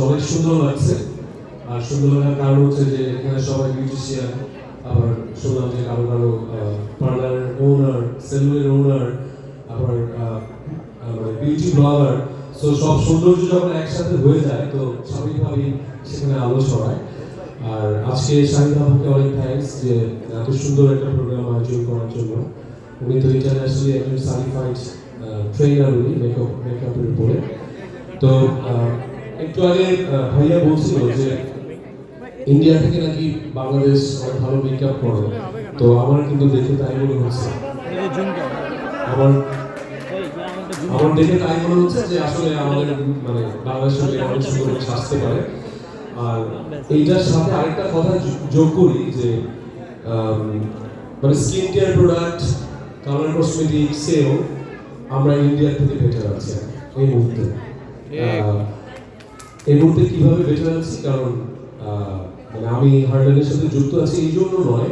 অনেক সুন্দর লাগছে। আর সুন্দর লাগার কারণ হচ্ছে যে এখানে সবাই বিউটিশিয়ান আবার শুনলাম যে কারও কারও পার্লার ওনার সেলুনের ওনার আবার বিউটি ব্লগার সো সব সৌন্দর্য যখন একসাথে হয়ে যায়, তো স্বাভাবিকভাবেই সেখানে আলো ছড়ায়। আর আজকে শাহিদ বাবুকে অনেক থ্যাঙ্কস যে এত সুন্দর একটা প্রোগ্রাম আয়োজন করার জন্য। উনি তো ইন্টারন্যাশনালি একজন সার্টিফাইড ট্রেনার উনি মেকআপ মেকআপের উপরে। তো একটু আগে ভাইয়া বলছিল যে ইন্ডিয়া থেকে নাকি বাংলাদেশ অনেক ভালো মেকআপ করে। তো আমার কিন্তু দেখে তাই মনে হচ্ছে। আমার আমার দেখে তাই মনে হচ্ছে যে আসলে আমাদের মানে বাংলাদেশের অনেক সুন্দর সাজতে পারে। আর এইটার সাথে আরেকটা কথা যোগ করি যে মানে skin care product colour cosmetic সেও আমরা ইন্ডিয়া থেকে বেটার আছি এই মুহূর্তে। এই মুহূর্তে কীভাবে বেঁচে যাচ্ছি কারণ মানে আমি হার্ডেনের সাথে যুক্ত আছি এই জন্য নয়।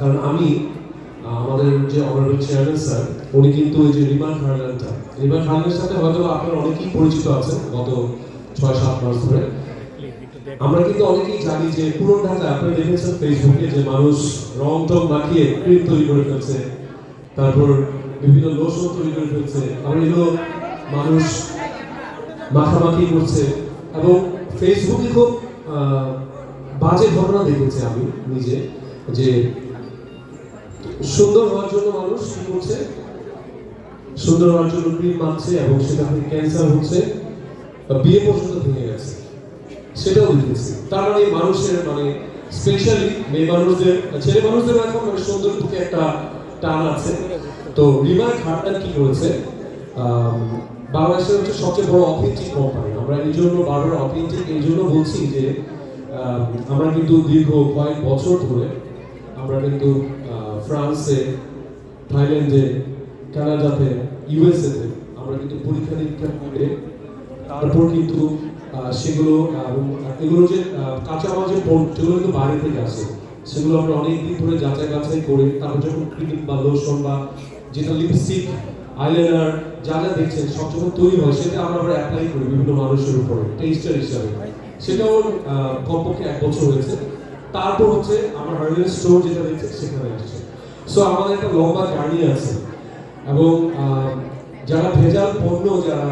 কারণ আমি আমাদের যে অনারেবল চেয়ারম্যান স্যার উনি কিন্তু ওই যে রিমান হার্ডেনটা রিমান হার্ডেনের সাথে হয়তো আপনারা অনেকেই পরিচিত আছেন গত ছয় সাত মাস ধরে। আমরা কিন্তু অনেকেই জানি যে পুরো ঢাকা আপনি দেখেছেন ফেসবুকে যে মানুষ রং টং মাখিয়ে ক্রিম তৈরি করে ফেলছে, তারপর বিভিন্ন লোশন তৈরি করে ফেলছে, আবার এগুলো মানুষ মাখামাখি করছে। এবং ফেসবুকে খুব বাজে ঘটনা দেখেছি আমি নিজে, যে সুন্দর হওয়ার জন্য মানুষ কি করছে? সুন্দর হওয়ার জন্য ক্রিম মাখছে এবং সেটা ক্যান্সার হচ্ছে বিয়ে পর্যন্ত ভেঙে গেছে। সেটাও দেখেছি। তার মানে মানুষের মানে স্পেশালি মেয়ে মানুষদের, ছেলে মানুষদের এখন মানে সুন্দর দিকে একটা টান আছে। তো রিমার খাটটা কি করেছে? বাংলাদেশের হচ্ছে সবচেয়ে বড় অথেন্টিক কোম্পানি আমরা এই জন্য বারবার অথেন্টিক এই জন্য বলছি যে আমরা কিন্তু দীর্ঘ কয়েক বছর ধরে আমরা কিন্তু ফ্রান্সে, থাইল্যান্ডে, কানাডাতে, ইউএসএতে আমরা কিন্তু পরীক্ষা নিরীক্ষা করে তারপর কিন্তু সেগুলো এগুলো যে কাঁচামাল যে যেগুলো কিন্তু বাইরে থেকে আসে, সেগুলো আমরা অনেক দিন ধরে যাচাই বাছাই করে তারপর যখন ক্রিম বা লোশন বা যেটা লিপস্টিক আইলাইনার যা যা দেখছেন সব যখন তৈরি হয় সেটা আমরা আবার অ্যাপ্লাই করি বিভিন্ন মানুষের উপরে টেস্টার হিসাবে। সেটাও আহ, কমপক্ষে এক বছর হয়েছে। তারপর হচ্ছে আমার হার্ডওয়্যার স্টোর যেটা দেখছে সেখানে আসছে। সো আমাদের একটা লম্বা জার্নি আছে। এবং যারা ভেজাল পণ্য যারা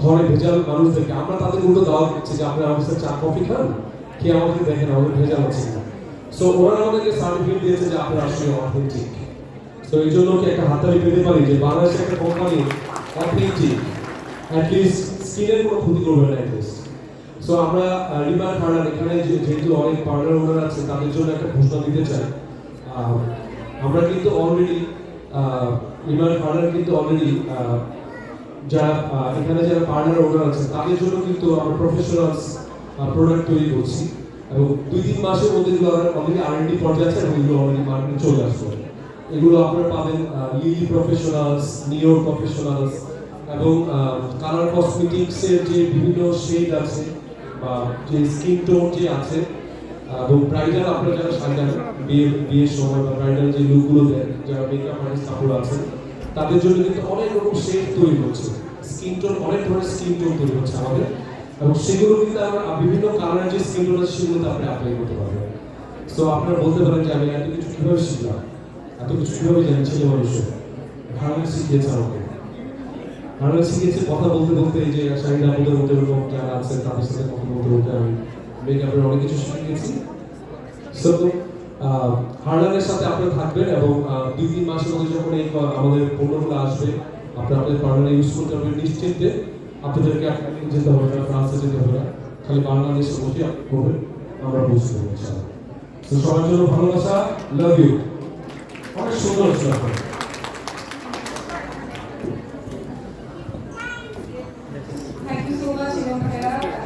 ধরে ভেজাল মানুষদেরকে আমরা তাদের উল্টো দাওয়া দিচ্ছি যে আপনারা আমাদের চা কফি খান কে আমাদের দেখেন আমাদের ভেজাল আছে সো ওরা আমাদেরকে সার্টিফিকেট দিয়েছে যে আপনারা আসলে অথেন্টিক তো এই জন্য কি একটা হাতালি পেতে পারি যে বাংলাদেশের একটা কোম্পানি অথেন্টিক অ্যাটলিস্ট স্কিনের কোনো ক্ষতি করবে না অ্যাটলিস্ট সো আমরা রিমার পার্লার এখানে যেহেতু অনেক পার্লার ওনার আছে, তাদের জন্য একটা ঘোষণা দিতে চাই। আমরা কিন্তু অলরেডি রিমার পার্লার কিন্তু অলরেডি যারা এখানে যারা পার্লার ওনার আছে, তাদের জন্য কিন্তু আমরা প্রফেশনালস প্রোডাক্ট তৈরি করছি। এবং দুই তিন মাসের মধ্যে অলরেডি আর ডি পর্যায়ে আছে এবং এগুলো অলরেডি মার্কেটে চলে আসবে। এগুলো আপনারা পাবেন লিলি প্রফেশনালস নিও প্রফেশনালস এবং কালার কসমেটিক্সের যে বিভিন্ন শেড আছে, বা যে স্কিন টোন যে আছে, এবং ব্রাইডাল আপনারা যারা সাজান বিয়ে, বিয়ের সময় বা ব্রাইডাল যে লুকগুলো দেন, যারা মেকআপ আর্টিস্ট কাপড় আছেন তাদের জন্য কিন্তু অনেক রকম শেড তৈরি হচ্ছে। স্কিন টোন অনেক ধরনের স্কিন টোন তৈরি হচ্ছে আমাদের, এবং সেগুলো কিন্তু আমরা বিভিন্ন কালারের যে স্কিন টোন আছে, সেগুলোতে আপনি অ্যাপ্লাই করতে পারবেন। সো আপনারা বলতে পারেন যে আমি এত কিছু কীভাবে শিখলাম? এত কিছু কীভাবে জানি ছেলে মানুষের ভালো শিখিয়েছে আমাকে। ভালো শিখেছে কথা বলতে বলতে এই যে শাহিদা বলতে বলতে এরকম যারা আছে তাদের সাথে কথা বলতে বলতে আমি মেকআপের অনেক কিছু শিখে সো হার্লারের সাথে আপনারা থাকবেন এবং দুই তিন মাসের মধ্যে যখন এই আমাদের পণ্যগুলো আসবে, আপনারা আপনাদের পার্লারে ইউজ করতে পারবেন নিশ্চিন্তে। আপনাদেরকে আপনাকে যেতে হবে না, ফ্রান্সে যেতে হবে না। খালি বাংলাদেশে বসে আপনি করবেন, আমরা বুঝতে পারব সবার জন্য ভালোবাসা love you Thank you so much, Imam Bhaiya.